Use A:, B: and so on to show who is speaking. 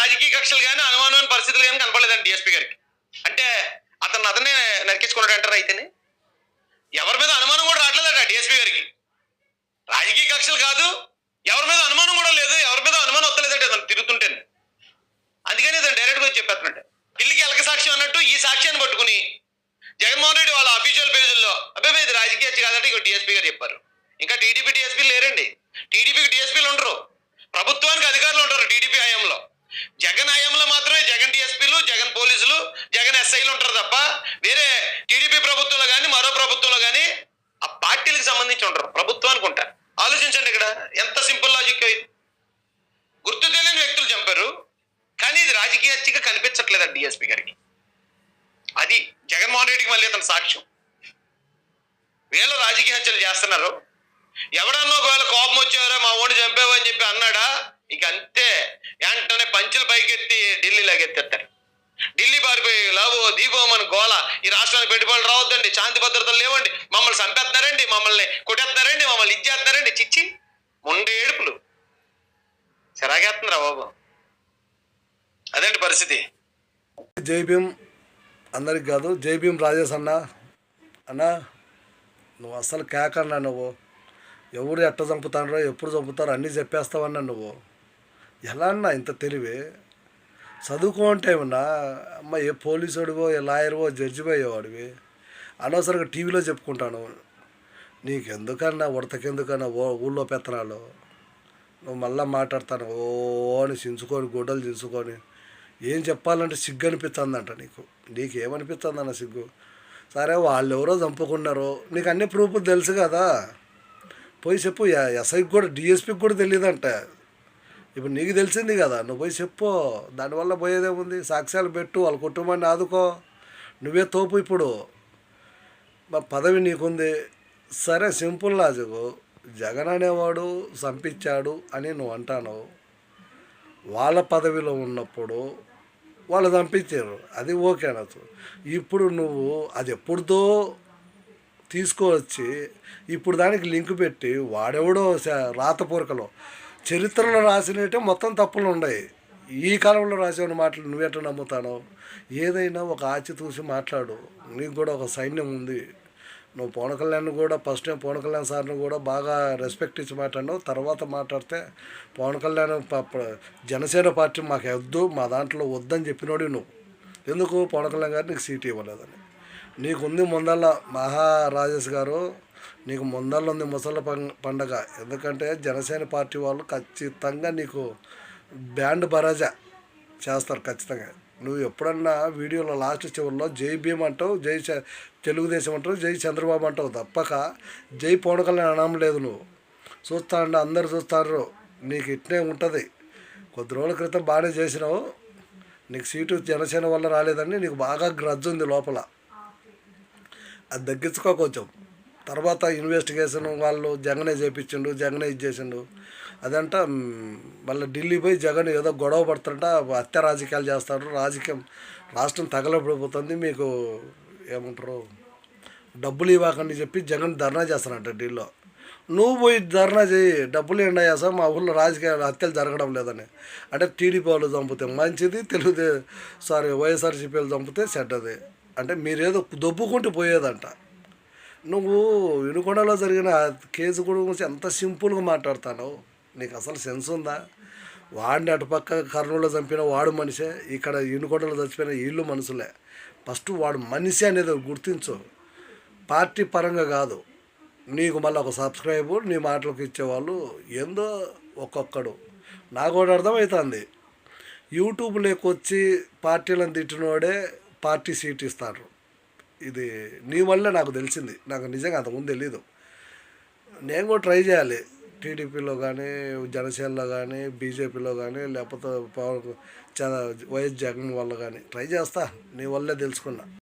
A: రాజకీయ కక్షలు కానీ అనుమానమైన పరిస్థితులు కానీ కనపడలేదండి డిఎస్పీ గారికి. అంటే అతను అతనే నరికేసుకున్నాడు అంటారు అయితేనే? ఎవరి మీద అనుమానం కూడా రావట్లేదట డిఎస్పీ గారికి. రాజకీయ కక్షలు కాదు ఎవరి మీద అనుమానం కూడా లేదు ఎవరి మీద అనుమానం వస్తలేదట అతను తిరుగుతుంటే అందుకని అతను డైరెక్ట్గా వచ్చి చెప్పేస్తున్నాడు. పిల్లికి ఎలక సాక్ష్యం అన్నట్టు ఈ సాక్ష్యాన్ని పట్టుకుని జగన్మోహన్ రెడ్డి వాళ్ళ అఫీషియల్ పేజీల్లో అబ్బాయి ఇది రాజకీయ కాదంటే ఇక డిఎస్పీ గారు చెప్పారు. ఇంకా టీడీపీ డిఎస్పీలు లేరండి. టీడీపీకి డిఎస్పీలు ఉండరు. ప్రభుత్వానికి అధికారులు ఉంటారు టీడీపీ హయాంలో. జగన్ హయాంలో మాత్రమే జగన్ డిఎస్పీలు జగన్ పోలీసులు జగన్ ఎస్ఐలు ఉంటారు తప్ప వేరే టీడీపీ ప్రభుత్వంలో కానీ మరో ప్రభుత్వంలో కానీ ఆ పార్టీలకు సంబంధించి ఉంటారు ప్రభుత్వానికి ఉంటారు ఆలోచించండి ఇక్కడ. ఎంత సింపుల్ లాజిక్ ఇది. గుర్తు తెలియని వ్యక్తులు చంపారు. కానీ ఇది రాజకీయ హత్యగా కనిపించట్లేదు డిఎస్పీ గారికి. అది జగన్మోహన్ రెడ్డికి మళ్ళీ అతను సాక్ష్యం. వీళ్ళు రాజకీయ హత్యలు చేస్తున్నారు. ఎవడన్నా ఒకవేళ కోపం వచ్చేవారో మా ఓడి చంపేవా అని చెప్పి అన్నాడా? ఇక అంతే. వెంటనే పంచులు పైకెత్తి ఢిల్లీ లాగెత్తారు ఢిల్లీ పారిపోయి లావో దీపోమని గోళ ఈ రాష్ట్రానికి పెట్టుబడులు రావద్దండి శాంతి భద్రతలు లేవండి మమ్మల్ని చంపేస్తున్నారండి మమ్మల్ని కొట్టేస్తున్నారండి మమ్మల్ని ఇచ్చేస్తున్నారండి చిచ్చి. ముండే ఏడుపులు. చిరాగేస్తున్నారా బాబు. అదేంటి పరిస్థితి?
B: జైభీం అందరికి కాదు జైభీం రాజేష్ అన్న. అన్న నువ్వు అస్సలు కేకన్నా నువ్వు. ఎవరు ఎట్ట చంపుతానో ఎప్పుడు చంపుతారో అన్నీ చెప్పేస్తావన్నా నువ్వు. ఎలా అన్నా ఇంత తెలివి? చదువుకుంటే ఏమన్నా? అమ్మ ఏ పోలీసుడివో ఏ లాయర్వో జడ్జి అయ్యేవాడివి అనవసరంగా టీవీలో చెప్పుకుంటాను. నీకెందుకన్నా ఉడతకెందుకన్నా ఓ ఊళ్ళో పెత్తనాలు? నువ్వు మళ్ళీ మాట్లాడతాను. ఓ అని చించుకొని గుడ్డలు చించుకొని ఏం చెప్పాలంటే సిగ్గు అనిపిస్తుందంట నీకు. నీకు ఏమనిపిస్తుందన్న సిగ్గు? సరే వాళ్ళు ఎవరో చంపుకున్నారు? నీకు అన్ని ప్రూఫ్లు తెలుసు కదా? పోయి చెప్పు ఎస్ఐకి కూడా డిఎస్పికి కూడా తెలియదంట ఇప్పుడు నీకు తెలిసింది కదా నువ్వు పోయి చెప్పు దానివల్ల పోయేదేముంది? సాక్ష్యాలు పెట్టు వాళ్ళ కుటుంబాన్ని ఆదుకో. నువ్వే తోపు ఇప్పుడు. మా పదవి నీకుంది. సరే సింపుల్ లాజిక్. జగన్ అనేవాడు చంపించాడు అని నువ్వు అంటాను వాళ్ళ పదవిలో ఉన్నప్పుడు వాళ్ళు చంపించారు అది ఓకే అనొచ్చు. ఇప్పుడు నువ్వు అది ఎప్పుడుదో తీసుకువచ్చి ఇప్పుడు దానికి లింక్ పెట్టి వాడెవడో శ- రాతపూరకలో చరిత్రలో రాసినట్టే మొత్తం తప్పులు ఉన్నాయి. ఈ కాలంలో రాసిన మాటలు నువ్వెట్లా నమ్ముతాను? ఏదైనా ఒక ఆచితూసి మాట్లాడు. నీకు కూడా ఒక సైన్యం ఉంది. నువ్వు పవన్ కళ్యాణ్ కూడా ఫస్ట్ టైం పవన్ కళ్యాణ్ సార్ని కూడా బాగా రెస్పెక్ట్ ఇచ్చి మాట్లాడినావు. తర్వాత మాట్లాడితే పవన్ కళ్యాణ్ జనసేన పార్టీ మాకు వద్దు మా దాంట్లో వద్దని చెప్పినోడి నువ్వు. ఎందుకు? పవన్ కళ్యాణ్ గారు నీకు సీట్ ఇవ్వలేదని. నీకుంది ముందల్ల మహారాజేష్ గారు నీకు ముందరలో ఉంది ముసల పండగ. ఎందుకంటే జనసేన పార్టీ వాళ్ళు ఖచ్చితంగా నీకు బ్యాండ్ బరాజా చేస్తారు ఖచ్చితంగా. నువ్వు ఎప్పుడన్నా వీడియోలో లాస్ట్ చివరిలో జై భీమ్ అంటావు జై చ- తెలుగుదేశం అంటావు జై చంద్రబాబు అంటావు తప్పక. జై పవన్ కళ్యాణ్ అనడం లేదు నువ్వు. చూస్తా ఉండే అందరు చూస్తారు. నీకు ఇట్నే ఉంటుంది. కొద్ది రోజుల క్రితం బాగానే చేసినావు. నీకు సీటు జనసేన వల్ల రాలేదని నీకు బాగా గ్రజ్ ఉంది లోపల. అది తగ్గించుకో కొంచెం. తర్వాత ఇన్వెస్టిగేషన్ వాళ్ళు జగనే చేపించిండు జగనే ఇది చేసిండు. అదంట మళ్ళీ ఢిల్లీ పోయి జగన్ ఏదో గొడవ పడుతుంట హత్య రాజకీయాలు చేస్తారు రాజకీయం రాష్ట్రం తగలబడిపోతుంది మీకు ఏమంటారు డబ్బులు ఇవ్వకండి చెప్పి జగన్ ధర్నా చేస్తానంట ఢిల్లీలో. నువ్వు పోయి ధర్నా చేయి డబ్బులు ఏండా చేస్తావు మా ఊళ్ళో రాజకీయ హత్యలు జరగడం లేదని. అంటే టీడీపీ వాళ్ళు చంపితే మంచిది తెలుగుదే సారీ వైఎస్ఆర్సీపీ వాళ్ళు చంపితే చెడ్డది. అంటే మీరేదో దొబ్బుకుంటూ పోయేదంట. నువ్వు వినుకొండలో జరిగిన కేసు గురించి ఎంత సింపుల్గా మాట్లాడతాను నీకు అసలు సెన్స్ ఉందా? వాడిని అటుపక్క కర్నూలులో చంపిన వాడు మనిషే ఇక్కడ ఇనుకొండలో చచ్చిపోయిన వీళ్ళు మనుషులే. ఫస్ట్ వాడు మనిషి అనేది గుర్తించు. పార్టీ పరంగా కాదు. నీకు మళ్ళీ ఒక సబ్స్క్రైబ్ నీ మాటలకు ఇచ్చేవాళ్ళు ఏందో ఒక్కొక్కడు. నాకు కూడా అర్థమవుతుంది. యూట్యూబ్ లేకొచ్చి పార్టీలను తిట్టినోడే పార్టీ సీట్ ఇస్తారు. ఇది నీ వల్ల నాకు తెలిసింది. నాకు నిజంగా అంతకుముందు తెలీదు. నేను కూడా ట్రై చేయాలి. టీడీపీలో కానీ జనసేనలో కానీ బీజేపీలో కానీ లేకపోతే పవన్ వైఎస్ జగన్ వల్ల కానీ ట్రై చేస్తా. నీ వల్లే తెలుసుకున్నా.